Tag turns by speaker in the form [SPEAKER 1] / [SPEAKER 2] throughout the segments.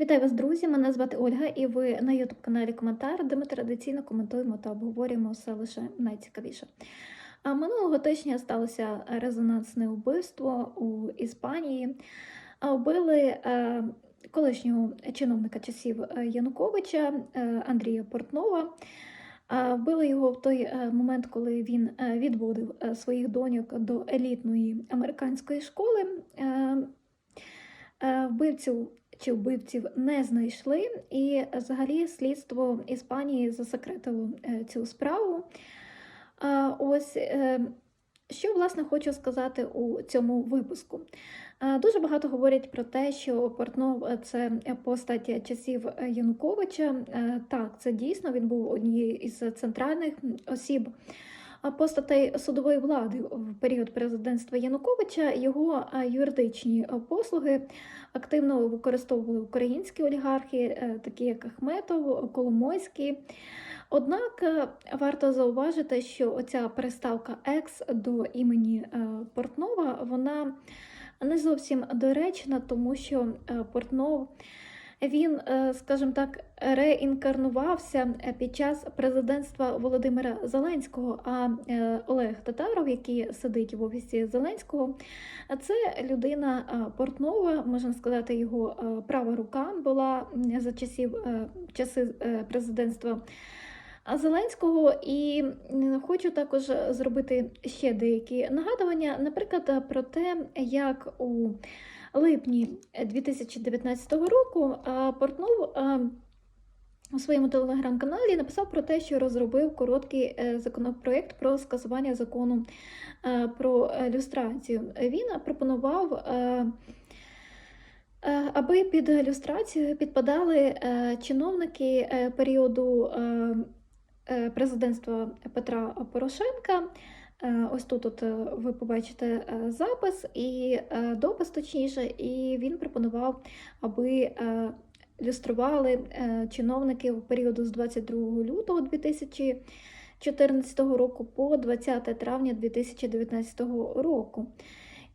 [SPEAKER 1] Вітаю вас, друзі! Мене звати Ольга, і ви на youtube каналі Коментар, де ми традиційно коментуємо та обговорюємо все лише найцікавіше. А минулого тижня сталося резонансне вбивство у Іспанії. Вбили е, колишнього чиновника часів е, Януковича е, Андрія Портнова. Вбили його в той момент, коли він відводив своїх доньок до елітної американської школи. Вбивцю чи вбивців не знайшли, і взагалі слідство Іспанії засекретило е, цю справу. Ось е, що власне хочу сказати у цьому випуску. Е, Дуже багато говорять про те, що Портнов це постать часів Януковича. Так, це дійсно він був однією із центральних осіб а постатей судової влади в період президентства Януковича. Його е, юридичні е, послуги активно використовували українські олігархи, е, такі як Ахметов, Коломойський. Однак варто зауважити, що оця приставка екс до імені Портнова вона не зовсім доречна, тому що Портнов. Він, е, скажімо так, реінкарнувався е, під час президентства Володимира Зеленського. А е, Олег Татаров, який сидить в офісі Зеленського, це людина Портнова, можна сказати, його права рука була за часів часи президентства. Зеленського і хочу також зробити ще деякі нагадування, наприклад, про те, як у липні 2019 року Портнов у своєму телеграм-каналі написав про те, що розробив короткий е, законопроект про скасування закону е, про е, люстрацію. Він пропонував. е, е, Аби під люстрацію підпадали е, чиновники е, періоду е, е, президентства Петра Порошенка. Е, Ось тут от, е, ви побачите е, запис і допис точніше, і він пропонував, аби люстрували чиновники в періоду з 22 лютого 2014 року по 20 травня 2019 року.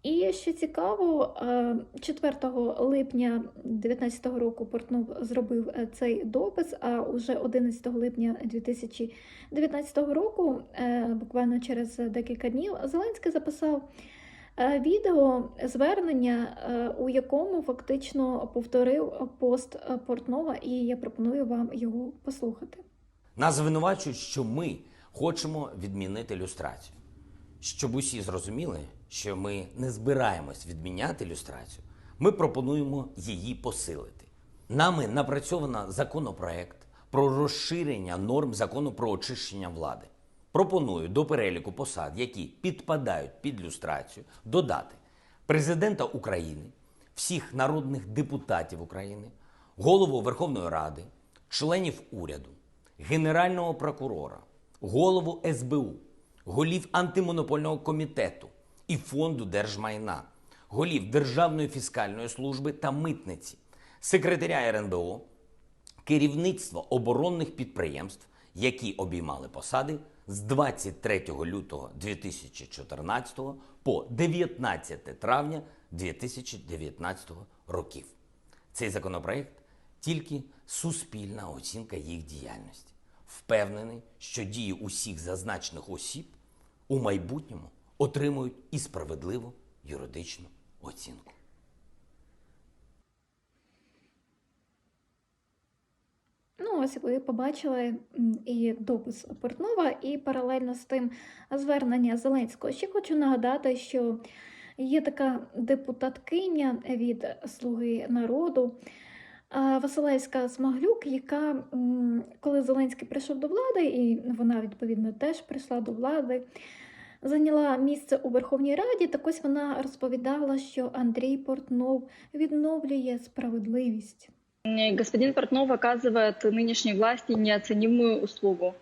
[SPEAKER 1] І що цікаво, е, 4 липня 2019 року Портнов зробив е, цей допис, а уже 11 липня 2019 року, е, буквально через декілька днів, Зеленський записав е, відео звернення, е, у якому фактично повторив пост е, Портнова, і я пропоную вам його послухати.
[SPEAKER 2] Нас звинувачують, що ми хочемо відмінити люстрацію. Щоб усі зрозуміли, що ми не збираємось відміняти люстрацію, ми пропонуємо її посилити. Нами напрацьовано законопроект про розширення норм закону про очищення влади. Пропоную до переліку посад, які підпадають під люстрацію, додати президента України, всіх народних депутатів України, голову Верховної Ради, членів уряду, генерального прокурора, голову СБУ, голів антимонопольного комітету і фонду держмайна, голів Державної фіскальної служби та митниці, секретаря РНБО, керівництво оборонних підприємств, які обіймали посади з 23 лютого 2014 по 19 травня 2019 років. Цей законопроект тільки суспільна оцінка їх діяльності. Впевнений, що дії усіх зазначених осіб у майбутньому отримують і справедливу юридичну оцінку.
[SPEAKER 1] Ну, ось ви побачили і допис Портнова, і паралельно з тим звернення Зеленського. Ще хочу нагадати, що є така депутаткиня від Слуги народу Василевська Смаглюк, яка, коли Зеленський прийшов до влади, і вона відповідно теж прийшла до влади Зайняла місце у Верховній Раді, так ось вона розповідала, що Андрій Портнов відновлює справедливість.
[SPEAKER 3] М, Господин Портнов оказывает нынешней власти неоценимую услугу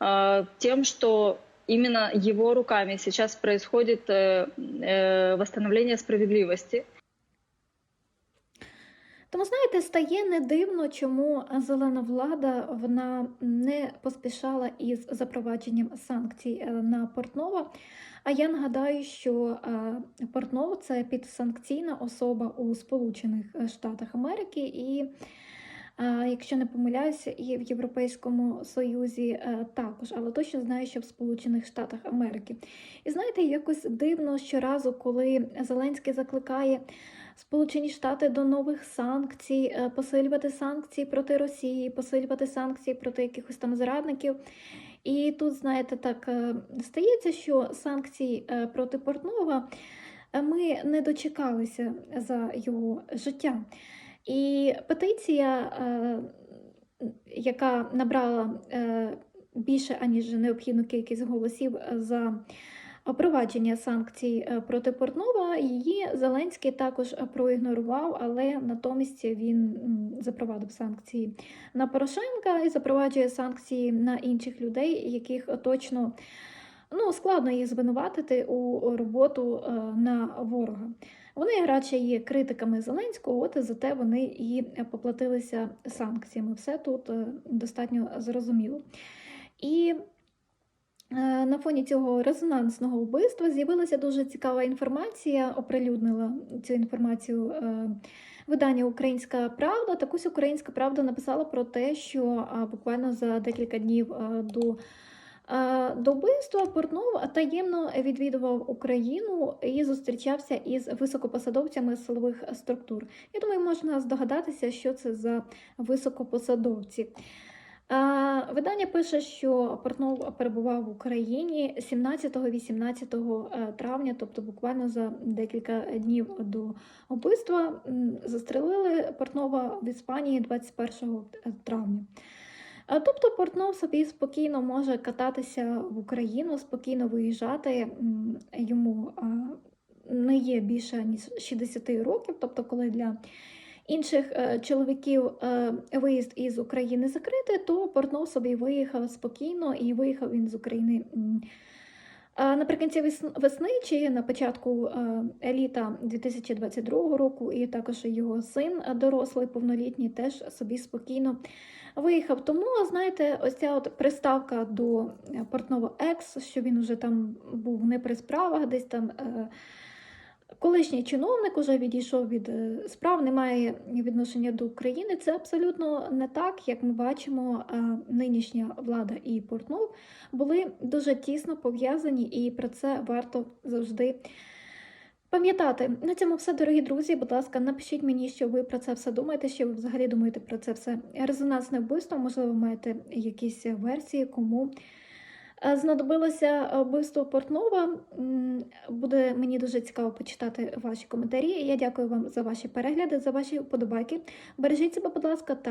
[SPEAKER 3] э, тем, что именно его руками сейчас происходит э, э, восстановление справедливости.
[SPEAKER 1] Тому, знаєте, стає не дивно, чому зелена влада вона не поспішала із запровадженням санкцій е, на Портнова. А я нагадаю, що е, Портнов це підсанкційна особа у Сполучених Штатах Америки, і, е, якщо не помиляюся, і в Європейському Союзі е, також, але точно знаю, що в Сполучених Штатах Америки. І знаєте, якось дивно щоразу, коли Зеленський закликає. Сполучені Штати до нових санкцій, е, посилювати санкції проти Росії, посилювати санкції проти якихось там зрадників. І тут, знаєте, так е, стається, що санкцій е, проти Портнова ми не дочекалися за його життя. І петиція, яка набрала більше аніж необхідну кількість голосів за Впровадження санкцій е, проти Портнова її Зеленський також е, проігнорував, але натомість він запровадив санкції на Порошенка і запроваджує санкції на інших людей, яких точно ну, складно їх звинуватити у роботу е, на ворога. Вони радше є критиками Зеленського, от і зате вони і поплатилися санкціями. Все тут достатньо зрозуміло. І На фоні цього резонансного вбивства з'явилася дуже цікава інформація. Оприлюднила цю інформацію е, видання Українська Правда. Так ось Українська Правда написала про те, що буквально за декілька днів е, до, е, до вбивства Портнов таємно відвідував Україну і зустрічався із високопосадовцями силових структур. Я думаю, можна здогадатися, що це за високопосадовці. Видання пише, що Портнов перебував в Україні 17-18 е, травня, тобто буквально за декілька днів до вбивства, м, застрелили Портнова в Іспанії 21 травня. Е, Тобто Портнов собі спокійно може кататися в Україну, спокійно виїжджати. Йому не є більше ніж 60 років, тобто коли для інших е, чоловіків е, виїзд із України закритий, то Портнов собі виїхав спокійно і виїхав він з України. Наприкінці весни чи на початку е, літа 2022 року, і також його син дорослий, повнолітній, теж собі спокійно виїхав. Тому, знаєте, ось ця от приставка до Портнова Екс, що він уже там був не при справах, десь там. Колишній чиновник уже відійшов від е, справ, не має відношення до України. Це абсолютно не так, як ми бачимо, е, нинішня влада і Портнов були дуже тісно пов'язані, і про це варто завжди пам'ятати. На цьому все, дорогі друзі. Будь ласка, напишіть мені, що ви про це все думаєте, що ви взагалі думаєте про це все. Резонансне вбивство, можливо, маєте якісь версії, кому. Е, Знадобилося е, вбивство Портнова. Буде мені дуже цікаво почитати ваші коментарі. Я дякую вам за ваші перегляди, за ваші вподобайки. Бережіть себе, будь ласка, та